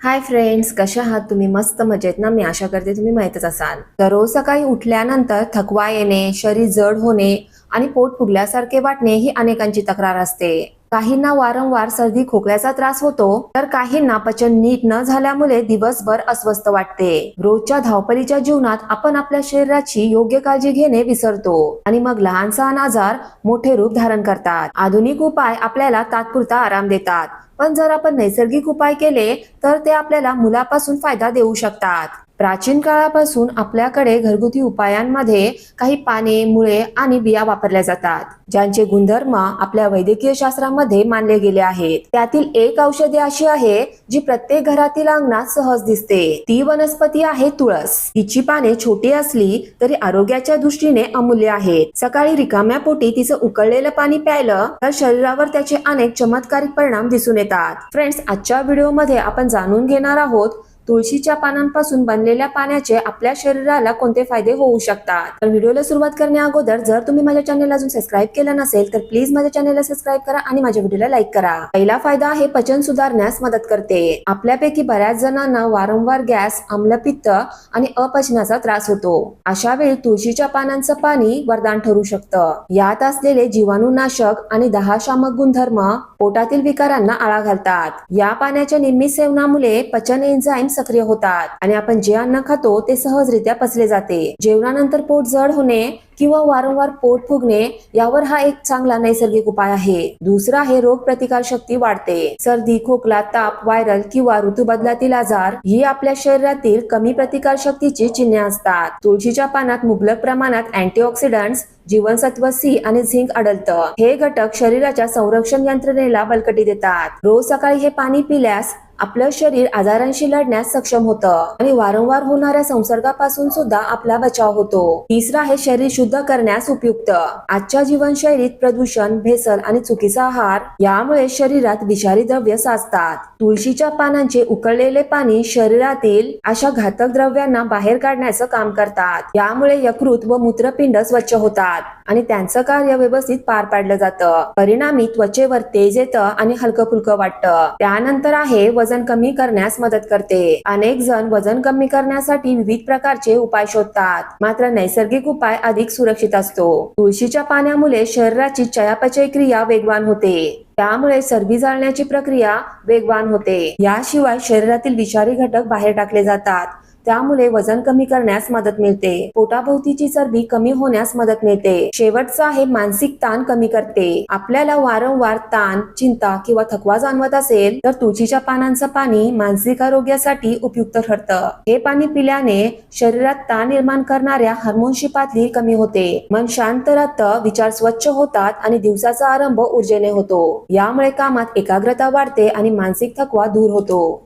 Hi friends कशा आहात? तुम्ही मस्त मजेत ना? मी आशा करते तुम्ही माहीतच असाल. दररोज सकाळी उठल्यानंतर थकवा येणे शरीर जड होणे आणि पोट फुगल्यासारखे वाटणे ही अनेकांची तक्रार असते. काहींना वारंवार सर्दी खोकल्याचा त्रास होतो तर काहींना पचन नीट न झाल्यामुळे दिवसभर अस्वस्थ वाटते. रोजच्या धावपळीच्या जीवनात आपण आपल्या शरीराची योग्य काळजी घेणे विसरतो आणि मग लहान सहान आजार मोठे रूप धारण करतात. आधुनिक उपाय आपल्याला तात्पुरता आराम देतात. पण जर आपण नैसर्गिक उपाय केले तर ते आपल्याला मुलापासून फायदा देऊ शकतात. प्राचीन काळापासून आपल्याकडे घरगुती उपायांमध्ये काही पाने मुळे आणि बिया वापरल्या जातात ज्यांचे गुणधर्म आपल्या वैद्यकीय शास्त्रामध्ये मानले गेले आहेत. त्यातील एक औषधी अशी आहे जी प्रत्येक घरातील अंगणात सहज दिसते. ती वनस्पती आहे तुळस. हिची पाने छोटी असली तरी आरोग्याच्या दृष्टीने अमूल्य आहेत. सकाळी रिकाम्या पोटी तिचं उकळलेलं पाणी प्यायलं तर शरीरावर त्याचे अनेक चमत्कारिक परिणाम दिसून येतात. फ्रेंड्स आजच्या व्हिडिओमध्ये आपण जाणून घेणार आहोत तुळशीच्या पानांपासून बनलेल्या पाण्याचे आपल्या शरीराला कोणते फायदे होऊ शकतात? तर व्हिडिओला सुरुवात करण्या अगोदर जर तुम्ही माझ्या चॅनलला अजून सबस्क्राईब केलं नसेल तर प्लीज माझ्या चॅनलला सबस्क्राईब करा आणि माझ्या व्हिडिओला लाईक करा. पहिला फायदा आहे पचन सुधारण्यास मदत करते. आपल्यापैकी बऱ्याच जणांना वारंवार गॅस आम्लपित्त आणि अपचनाचा त्रास होतो. अशा वेळी तुळशीच्या पानांचं पाणी वरदान ठरू शकतं. यात असलेले जीवाणूनाशक आणि दहा शामक गुणधर्म पोटातील विकारांना आळा घालतात. या पाण्याच्या नियमित सेवनामुळे पचन एन्झाईम सक्रिय होतात. आणि आपण जे अन्न खातो ते सहजरित्या पचले जाते. जेवणानंतर पोट जड होणे किंवा वारंवार पोट फुगणे यावर हा एक चांगला नैसर्गिक उपाय आहे. दुसरा आहे रोग प्रतिकार शक्ती वाढते. सर्दी खोकला ताप व्हायरल किंवा ऋतू बदलातील आजार ही आपल्या शरीरातील कमी प्रतिकार शक्तीची चिन्हे असतात. तुळशीच्या पानात मुबलक प्रमाणात अँटीऑक्सिडंट्स जीवनसत्व सी आणि झिंक आढळतं. हे घटक शरीराच्या संरक्षण यंत्रणेला बलकटी देतात. रोज सकाळी हे पाणी पिल्यास आपलं शरीर आजारांशी लढण्यास सक्षम होतं आणि वारंवार होणाऱ्या संसर्गापासून सुद्धा आपला बचाव होतो. तिसरा आहे शरीर शुद्ध करण्यास उपयुक्त. आजच्या जीवनशैलीत प्रदूषण भेसळ आणि चुकीचा आहार यामुळे शरीरात विषारी द्रव्य साचतात. तुळशीच्या पानांचे उकळलेले पाणी शरीरातील अशा घातक द्रव्यांना बाहेर काढण्याचं काम करतात. यामुळे यकृत व मूत्रपिंड स्वच्छ होतात आणि त्यांचं कार्य व्यवस्थित पार पाडलं जातं. परिणामी त्वचेवर तेज येतं आणि हलकं फुलकं वाटतं. त्यानंतर आहे वजन कमी करण्यास मदत करते. अनेक जण वजन कमी करण्यासाठी विविध प्रकारचे उपाय शोधतात. मात्र नैसर्गिक उपाय अधिक सुरक्षित असतो. तुळशीच्या पाण्यामुळे शरीराची चयापचय क्रिया वेगवान होते. त्यामुळे चरबी जाळण्याची प्रक्रिया वेगवान होते. याशिवाय शरीरातील विषारी घटक बाहेर टाकले जातात. त्यामुळे वजन कमी करण्यास मदत मिळते. पोटाभोवतीची चरबी कमी होण्यास मदत मिळते. शेवटचं आहे मानसिक ताण कमी करते. आपल्याला वारंवार ताण चिंता किंवा थकवा जाणवत असेल तर तुळशीच्या पानांचं पाणी मानसिक आरोग्यासाठी उपयुक्त ठरतं. हे पाणी पिल्याने शरीरात ताण निर्माण करणाऱ्या हार्मोनची पातळी कमी होते. मन शांत राहतं विचार स्वच्छ होतात आणि दिवसाचा आरंभ ऊर्जेने होतो. यामुळे कामात एकाग्रता वाढते आणि मानसिक थकवा दूर होतो.